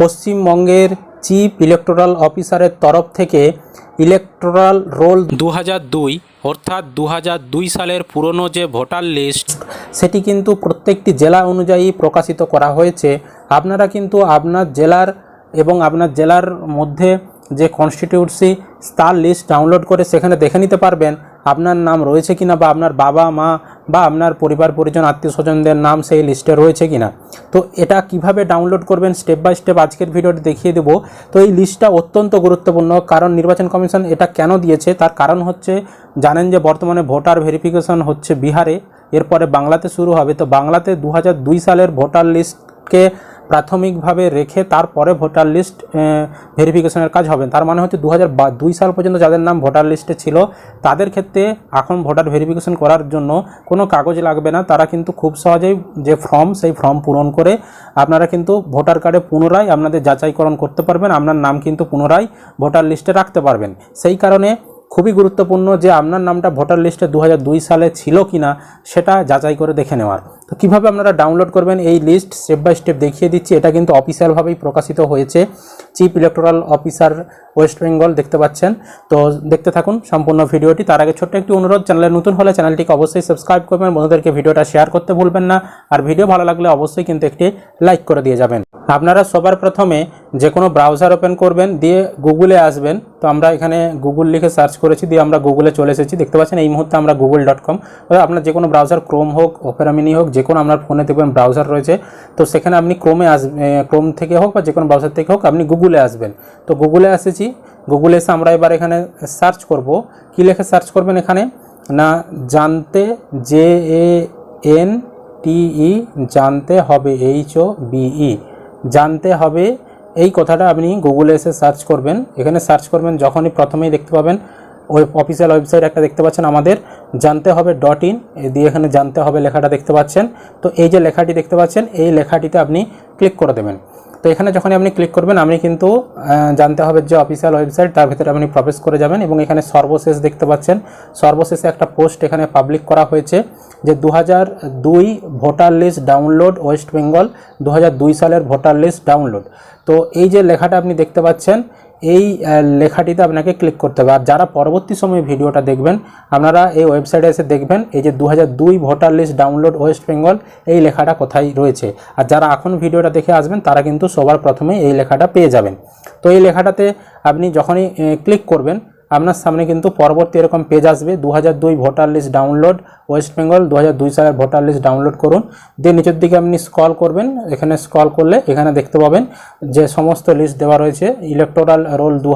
পশ্চিমবঙ্গের chief electoral অফিসারের তরফ থেকে ইলেকটোরাল রোল দু দুই অর্থাৎ দু দুই সালের পুরনো যে ভোটার লিস্ট সেটি কিন্তু প্রত্যেকটি জেলা অনুযায়ী প্রকাশিত করা হয়েছে। আপনারা কিন্তু আপনার জেলার এবং আপনার জেলার মধ্যে যে কনস্টিটিউন্সি তার লিস্ট ডাউনলোড করে সেখানে দেখে নিতে পারবেন। আপনার নাম রয়েছে কিনা বা আপনার বাবা মা বা আপনার পরিবার, পরিজন, আত্মীয় স্বজনদের নাম সেই লিস্টে রয়েছে কিনা। তো এটা কীভাবে ডাউনলোড করবেন স্টেপ বাই স্টেপ আজকের ভিডিওটি দেখিয়ে দেব। তো এই লিস্টটা অত্যন্ত গুরুত্বপূর্ণ, কারণ নির্বাচন কমিশন এটা কেন দিয়েছে? তার কারণ হচ্ছে, জানেন যে বর্তমানে ভোটার ভেরিফিকেশন হচ্ছে বিহারে, এরপরে বাংলাতে শুরু হবে। তো বাংলাতে দু হাজার দুই সালের ভোটার লিস্টকে প্রাথমিকভাবে রেখে তারপরে ভোটার লিস্ট ভেরিফিকেশনের কাজ হবে। তার মানে হচ্ছে দু দুই সাল পর্যন্ত যাদের নাম ভোটার লিস্টে ছিল, তাদের ক্ষেত্রে এখন ভোটার ভেরিফিকেশন করার জন্য কোনো কাগজ লাগবে না। তারা কিন্তু খুব সহজেই যে ফর্ম, সেই ফর্ম পূরণ করে আপনারা কিন্তু ভোটার কার্ডে পুনরায় আপনাদের যাচাইকরণ করতে পারবেন। আপনার নাম কিন্তু পুনরায় ভোটার লিস্টে রাখতে পারবেন। সেই কারণে খুবই গুরুত্বপূর্ণ যে আপনার নামটা ভোটার লিস্টে দু হাজার দুই সালে ছিল কি না সেটা যাচাই করে দেখে নেওয়ার। তো কীভাবে আপনারা ডাউনলোড করবেন এই লিস্ট স্টেপ বাই স্টেপ দেখিয়ে দিচ্ছি। এটা কিন্তু অফিসিয়ালভাবেই প্রকাশিত হয়েছে। Chief electoral officer West Bengal দেখতে পাচ্ছেন। তো দেখতে থাকুন সম্পূর্ণ ভিডিওটি। তার আগে ছোট্ট একটি অনুরোধ, চ্যানেলে নতুন হলে চ্যানেলটিকে অবশ্যই সাবস্ক্রাইব করবেন। বন্ধুদেরকে ভিডিওটা শেয়ার করতে ভুলবেন না। আর ভিডিও ভালো লাগলে অবশ্যই কিন্তু একটি লাইক করে দিয়ে যাবেন। আপনারা সবার প্রথমে যে কোনো ব্রাউজার ওপেন করবেন, দিয়ে গুগলে আসবেন। তো আমরা এখানে গুগল লিখে সার্চ করেছি, দিয়ে আমরা গুগলে চলে এসেছি। দেখতে পাচ্ছেন, এই মুহূর্তে আমরা গুগল ডট কম আপনার যে কোনো ব্রাউজার ক্রোম হোক ওপেরা মিনি হোক যে কোনো আপনার ফোনে দেখবেন ব্রাউজার রয়েছে। তো সেখানে আপনি ক্রোমে আস ক্রোম থেকে হোক বা যে কোনো ব্রাউজার থেকে হোক, আপনি গুগলে আসবেন। তো গুগলে এসেছি। গুগলে এসে আমরা এবার এখানে সার্চ করব। কী লিখে সার্চ করবেন এখানে? না, জানতে জে এ এন টিই জানতে হবে এইচ ও বিই জানতে হবে এই কথাটা আপনি গুগলে এসে সার্চ করবেন। এখানে সার্চ করবেন যখনই প্রথমেই দেখতে পাবেন অফিসিয়াল ওয়েবসাইট একটা দেখতে পাচ্ছেন, আমাদের জানতে হবে ডট ইন দিয়ে এখানে জানতে হবে লেখাটা দেখতে পাচ্ছেন। তো এই যে লেখাটি দেখতে পাচ্ছেন, এই লেখাটিতে আপনি ক্লিক করে দেবেন। তো এখানে যখনই আপনি ক্লিক করবেন, আপনি কিন্তু জানতে হবে যে অফিসিয়াল ওয়েবসাইট তার ভিতরে আপনি প্রবেশ করে যাবেন এবং এখানে সর্বশেষ দেখতে পাচ্ছেন। সর্বশেষে একটা পোস্ট এখানে পাবলিক করা হয়েছে যে দু দুই voter list download West Bengal দু হাজার দুই সালের ভোটার লিস্ট ডাউনলোড তো এই যে লেখাটা আপনি দেখতে পাচ্ছেন এই লেখাটিতে আপনাকে ক্লিক করতে হবে। আর যারা পরবর্তী সময়ে ভিডিওটা দেখবেন, আপনারা এই ওয়েবসাইটে এসে দেখবেন, এই যে দু দুই voter list download West Bengal এই লেখাটা কোথায় রয়েছে। আর যারা এখন ভিডিওটা দেখে আসবেন, তারা কিন্তু সবার প্রথমে এই লেখাটা পেয়ে যাবেন। তো এই লেখাটাতে আপনি যখনই ক্লিক করবেন আপনার সামনে কিন্তু পরবর্তী এরকম পেজ আসবে। দু হাজার দুই voter list download West Bengal দু হাজার দুই সালের ভোটার লিস্ট ডাউনলোড করুন। দিয়ে নিচের দিকে আপনি স্ক্রল করবেন। এখানে স্ক্রল করলে এখানে দেখতে পাবেন যে সমস্ত লিস্ট দেওয়া রয়েছে। ইলেকটোরাল রোল দু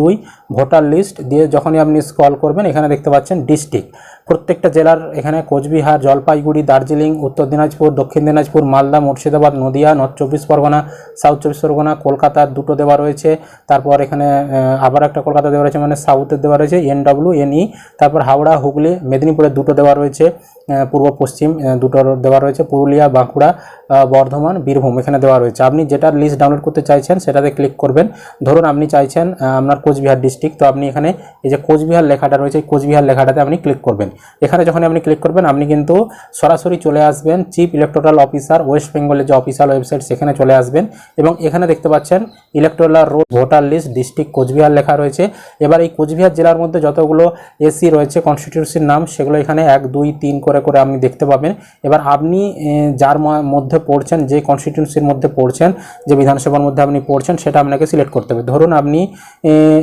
দুই ভোটার লিস্ট দিয়ে যখনই আপনি স্ক্রল করবেন, এখানে দেখতে পাচ্ছেন ডিস্ট্রিক্ট প্রত্যেকটা জেলার এখানে কোচবিহার, জলপাইগুড়ি, দার্জিলিং, উত্তর দিনাজপুর, দক্ষিণ দিনাজপুর, মালদা, মুর্শিদাবাদ, নদিয়া নর্থ চব্বিশ পরগনা সাউথ চব্বিশ পরগনা, কলকাতার দুটো দেওয়া রয়েছে। তারপর এখানে আবার একটা কলকাতা দেওয়া রয়েছে মানে সাউথের দেওয়া রয়েছে এন ডাব্লিউ এনই তারপর হাওড়া, হুগলি মেদিনীপুরের দুটো দেওয়া রয়েছে পূর্ব, পশ্চিম দুটো দেওয়া রয়েছে, পুরুলিয়া, বাঁকুড়া বর্ধমান, বীরভূম এখানে দেওয়া রয়েছে। আপনি যেটা লিস্ট ডাউনলোড করতে চাইছেন সেটাতে ক্লিক করবেন। ধরুন আপনি চাইছেন আপনার কোচবিহার ডিস্ট্রিক্ট তো আপনি এখানে এই যে কোচবিহার লেখাটা রয়েছে কোচবিহার লেখাটাতে আপনি ক্লিক করবেন। এখানে যখন আপনি ক্লিক করবেন, আপনি কিন্তু সরাসরি চলে আসবেন চিফ ইলেকটোরাল অফিসার ওয়েস্ট বেঙ্গলের যে অফিসিয়াল ওয়েবসাইট সেখানে চলে আসবেন এবং এখানে দেখতে পাচ্ছেন electoral roll voter list district Coochbehar লেখা রয়েছে। এবার এই কোচবিহার জেলার মধ্যে যতগুলো এসি রয়েছে কনস্টিটিউন্সির নাম, সেগুলো এখানে এক, দুই, তিন করে করে আপনি দেখতে পাবেন। এবার আপনি যার মধ্যে পড়ছেন, যে কনস্টিটিউন্সির মধ্যে পড়ছেন, যে বিধানসভার মধ্যে আপনি পড়ছেন, সেটা আপনাকে সিলেক্ট করতে হবে। ধরুন আপনি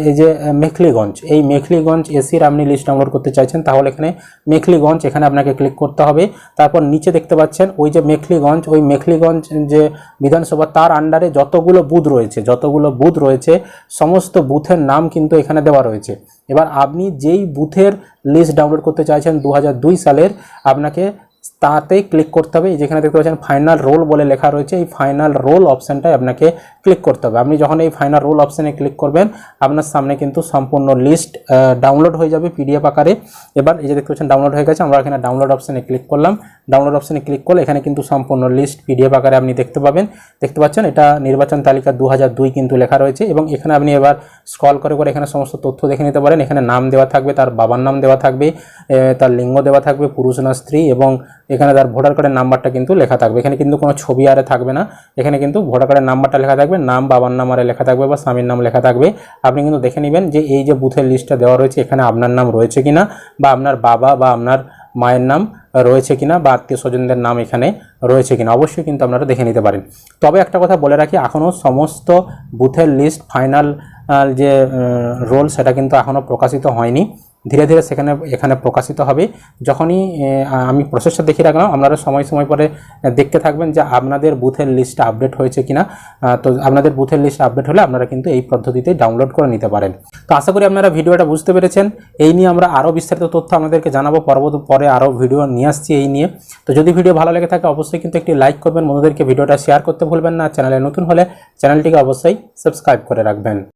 এই যে, মেখলিগঞ্জ, এই মেখলিগঞ্জ এসির আপনি লিস্ট ডাউনলোড করতে চাইছেন, তাহলে এখানে মেখলিগঞ্জ এখানে আপনাকে ক্লিক করতে হবে। তারপর নিচে দেখতে পাচ্ছেন, ওই যে মেখলিগঞ্জ, ওই মেখলিগঞ্জ যে বিধানসভা, তার আন্ডারে যতগুলো বুথ রয়েছে, যতগুলো বুথ রয়েছে, সমস্ত বুথের নাম কিন্তু এখানে দেওয়া রয়েছে। এবার আপনি যেই বুথের লিস্ট ডাউনলোড করতে চাইছেন দু হাজার দুই সালের আপনাকে তাতে ক্লিক করতে হবে। এই যেখানে দেখতে পাচ্ছেন ফাইনাল রোল বলে লেখা রয়েছে, এই ফাইনাল রোল অপশানটায় আপনাকে ক্লিক করতে হবে। আপনি যখন এই ফাইনাল রোল অপশানে ক্লিক করবেন, আপনার সামনে কিন্তু সম্পূর্ণ লিস্ট ডাউনলোড হয়ে যাবে পিডিএফ আকারে। এবার এই যে দেখতে পাচ্ছেন ডাউনলোড হয়ে গেছে, আমরা এখানে ডাউনলোড অপশানে ক্লিক করলাম। ডাউনলোড অপশানে ক্লিক করলে এখানে কিন্তু সম্পূর্ণ লিস্ট পিডিএফ আকারে আপনি দেখতে পাবেন। দেখতে পাচ্ছেন, এটা নির্বাচন তালিকা দু কিন্তু লেখা রয়েছে এবং এখানে আপনি এবার স্ক্রল করে করে এখানে সমস্ত তথ্য দেখে নিতে পারেন। এখানে নাম দেওয়া থাকবে, তার বাবার নাম দেওয়া থাকবে তার লিঙ্গ দেওয়া থাকবে, পুরুষ না স্ত্রী এবং এখানে তার ভোটার কার্ডের নাম্বারটা কিন্তু লেখা থাকবে। এখানে কিন্তু কোনো ছবি আরে থাকবে না। এখানে কিন্তু ভোটার কার্ডের নাম্বারটা লেখা থাকবে, নাম, বাবার নাম আরে লেখা থাকবে বা স্বামীর নাম লেখা থাকবে। আপনি কিন্তু দেখে নেবেন যে এই যে বুথের লিস্টটা দেওয়া রয়েছে, এখানে আপনার নাম রয়েছে কিনা বা আপনার বাবা বা আপনার মায়ের নাম রয়েছে কিনা বা আত্মীয় স্বজনদের নাম এখানে রয়েছে কিনা, অবশ্যই কিন্তু আপনারা দেখে নিতে পারেন। তবে একটা কথা বলে রাখি এখনও সমস্ত বুথের লিস্ট ফাইনাল যে রোল সেটা কিন্তু এখনও প্রকাশিত হয়নি। ধীরে ধীরে সেখানে, এখানে প্রকাশিত হবে। যখনই আমি প্রসেসটা দেখিয়ে রাখলাম, আপনারা সময় সময় পরে দেখতে থাকবেন যে আপনাদের বুথের লিস্টটা আপডেট হয়েছে কিনা। তো আপনাদের বুথের লিস্ট আপডেট হলে আপনারা কিন্তু এই পদ্ধতিতে ডাউনলোড করে নিতে পারেন। তো আশা করি আপনারা ভিডিওটা বুঝতে পেরেছেন। এই নিয়ে আমরা আরও বিস্তারিত তথ্য আপনাদেরকে জানাব। পরবর্তী, পরে আরও ভিডিও নিয়ে আসছি এই নিয়ে। তো যদি ভিডিও ভালো লেগে থাকে, অবশ্যই কিন্তু একটি লাইক করবেন, বন্ধুদেরকে ভিডিওটা শেয়ার করতে ভুলবেন না। চ্যানেলে নতুন হলে চ্যানেলটিকে অবশ্যই সাবস্ক্রাইব করে রাখবেন।